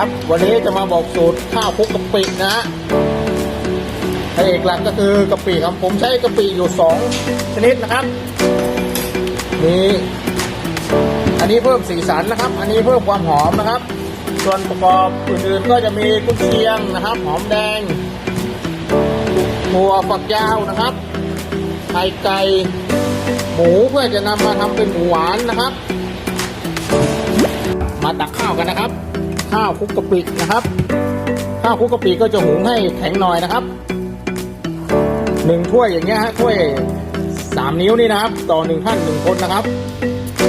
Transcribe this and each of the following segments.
ครับ วันนี้จะมาบอกสูตรข้าวคลุกกะปินะฮะพระเอกหลักก็คือกะปิครับ ผมใช้กะปิอยู่สองชนิดนะครับมีอันนี้เพิ่มสีสันนะครับ อันนี้เพิ่มความหอมนะครับ ส่วนประกอบอื่นๆก็จะมีกุนเชียงนะครับ หอมแดงหัวฝักยาวนะครับไข่ไก่หมูเพื่อจะนำมาทำเป็นหมูหวานนะครับ มาตักข้าวกันนะครับ ข้าวคุกกะปินะครับ ข้าวคุกกะปิก็จะหุงให้แข็งหน่อยนะครับหนึ่งถ้วยอย่างเงี้ยฮะถ้วยสามนิ้วนี่นะครับ ต่อหนึ่งท่านหนึ่งคนนะครับ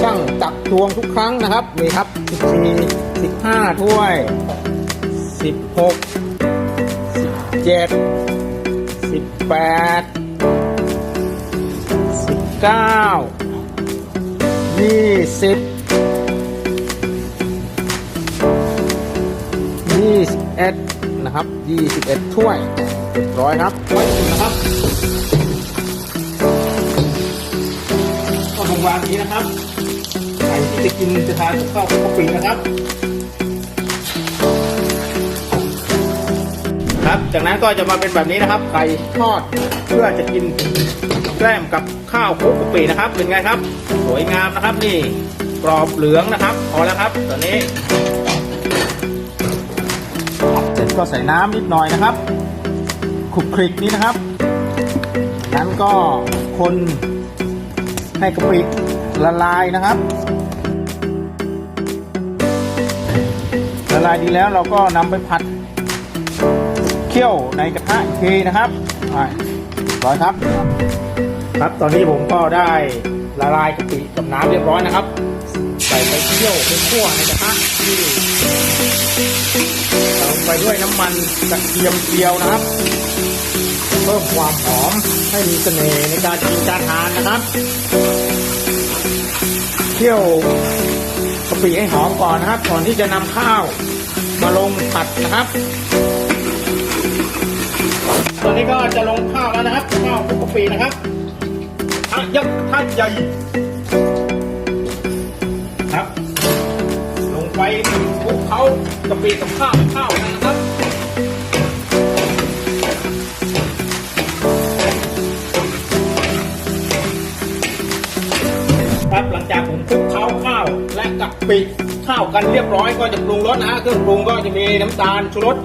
ช่างตักตวงทุกครั้งนะครับนี่ครับสิบสี่สิบห้าถ้วยสิบหกสิบเจ็ดสิบแปดสิบเก้ายี่สิบ 21 นะครับ 21 ถ้วยเรียบร้อยครับถ้วยนึงนะครับก็ลงวางนี้นะครับใครที่จะกินจะทานข้าวกกะปินะครับ ครับ จากนั้นก็จะมาเป็นแบบนี้นะครับไข่ทอดเพื่อจะกินแกล้มกับข้าวคลุกกะปินะครับ เป็นไงครับ สวยงามนะครับนี่กรอบเหลืองนะครับพอแล้วครับตอนนี้ ก็ใส่น้ำนิดหน่อยนะครับคลุกคลิกนี้นะครับนั้นก็คนให้กะปิละลายนะครับ ละลายดีแล้วเราก็นำไปผัดเคี่ยวในกระทะอีกทีนะครับร้อยครับ ครับตอนนี้ผมก็ได้ละลายกะปิกับน้ำเรียบร้อยนะครับ ใส่ไปเคี่ยวไปคั่วในกระทะที่ ไปด้วยน้ำมันกระเทียมเจียวนะครับ เพิ่มความหอมให้มีเสน่ห์ในการกินการทานนะครับเคี่ยวกะปิให้หอมก่อนนะครับ ก่อนที่จะนำข้าวมาลงผัดนะครับตอนนี้ก็จะลงข้าวแล้วนะครับข้าวคุกกะปินะครับอะยักษ์ท่านใหญ่ครับ ลงไปคลุกเขา กะปิกับข้าวข้าวนะครับครับหลังจากผมคลุกเคล้าข้าวและกะปิข้าวกันเรียบร้อยก็จะปรุงรสนะฮะเครื่องปรุงก็จะมีน้ำตาลชูรส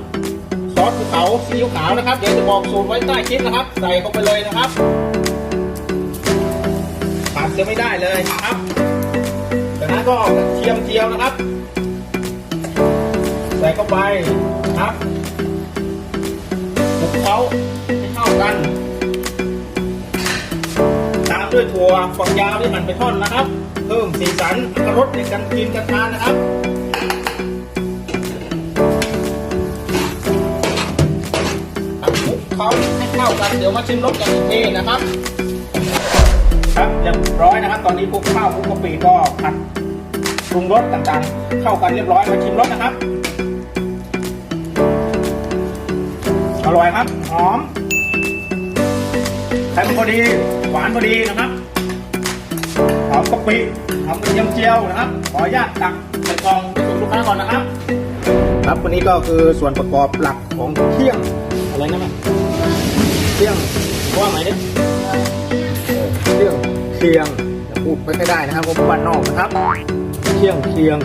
ซอสภูเขาซีอิ๊วขาวนะครับเดี๋ยวจะบอกสูตรไว้ใต้คลิปนะครับ ใส่เข้าไปเลยนะครับขาดจะไม่ได้เลยนะครับจากนั้นก็เทียมเจียวนะครับ ส่เข้าไปนะครับคลุกเคล้าให้เข้ากัน ตามด้วยถั่วฝักยาวที่หั่นเป็นท่อนนะครับ เพิ่มสีสันรรถรสในการกินการทานนะครับครับคลุกเขาให้เข้ากัน เดี๋ยวมาชิมรสกันอีกทีนะครับ ครับเรียบร้อยนะครับ ตอนนี้คลุกข้าวคลุกกะปิก็ผัดปรุงรสต่างๆ เข้ากันเรียบร้อยมาชิมรสนะครับ อร่อยครับ หอมเค็มพอดี หวานพอดีนะครับ หอมกะปิหอมกระเทียมเจียวนะครับ ขออนุญาตตักใส่กล่องส่งลูกค้าก่อนนะครับ ครับวันนี้ก็คือส่วนประกอบหลักของเที่ยงอะไรนะแม่เที่ยงว่าไหมเนี่ยเที่ยงเคียงจะพูดไม่ค่อยได้นะครับผมบ้านนอกนะครับ เที่ยงเคียง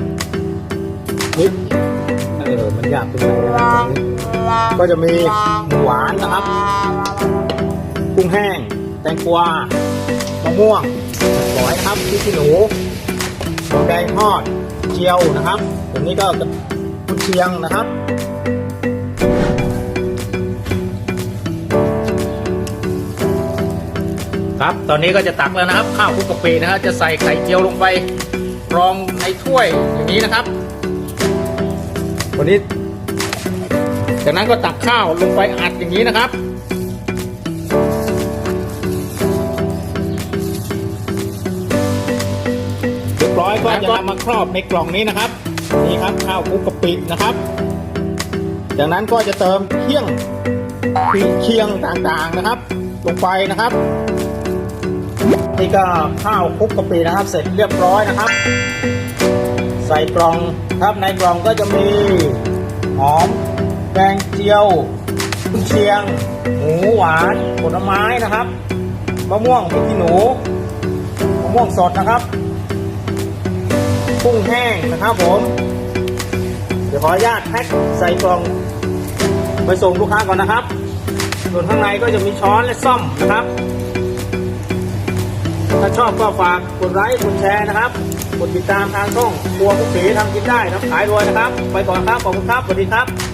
นิดเออมันยากตรงไหนนะครับก็จะมีหมูหวานนะครับ กุ้งแห้ง แตงกวามะม่วงหอยครับพริกขี้หนูหอมแดงทอดเจียวนะครับตรงนี้ก็กุนเชียงนะครับครับ ตอนนี้ก็จะตักแล้วนะครับ ข้าวคลุกกะปินะฮะจะใส่ไข่เจียวลงไปรองในถ้วยอย่างนี้นะครับ วันนี้ จากนั้นก็ตักข้าวลงไปอัดอย่างนี้นะครับ เรียบร้อยก็จะนำมาครอบในกล่องนี้นะครับ นี่ครับข้าวคุกกะปินะครับ จากนั้นก็จะเติมเคี่ยงเคียงต่างๆนะครับ ลงไปนะครับนี่ก็ข้าวคุกกะปินะครับ เสร็จเรียบร้อยนะครับ ใส่กล่องครับในกล่องก็จะมีหอมแดงเจียวกุนเชียง หมูหวานผลไม้นะครับมะม่วงพริกขี้หนูมะม่วงสดนะครับกุ้งแห้งนะครับผม เดี๋ยวขออนุญาตแพ็คใส่กล่องไปส่งลูกค้าก่อนนะครับ ส่วนข้างในก็จะมีช้อนและซ่อมนะครับ ถ้าชอบก็ฝากกดไลค์กดแชร์นะครับ กดติดตามทางช่องครัวกุ๊กสีทำกินได้ทำขายรวยนะครับ ไปก่อนครับ ขอบคุณครับ สวัสดีครับ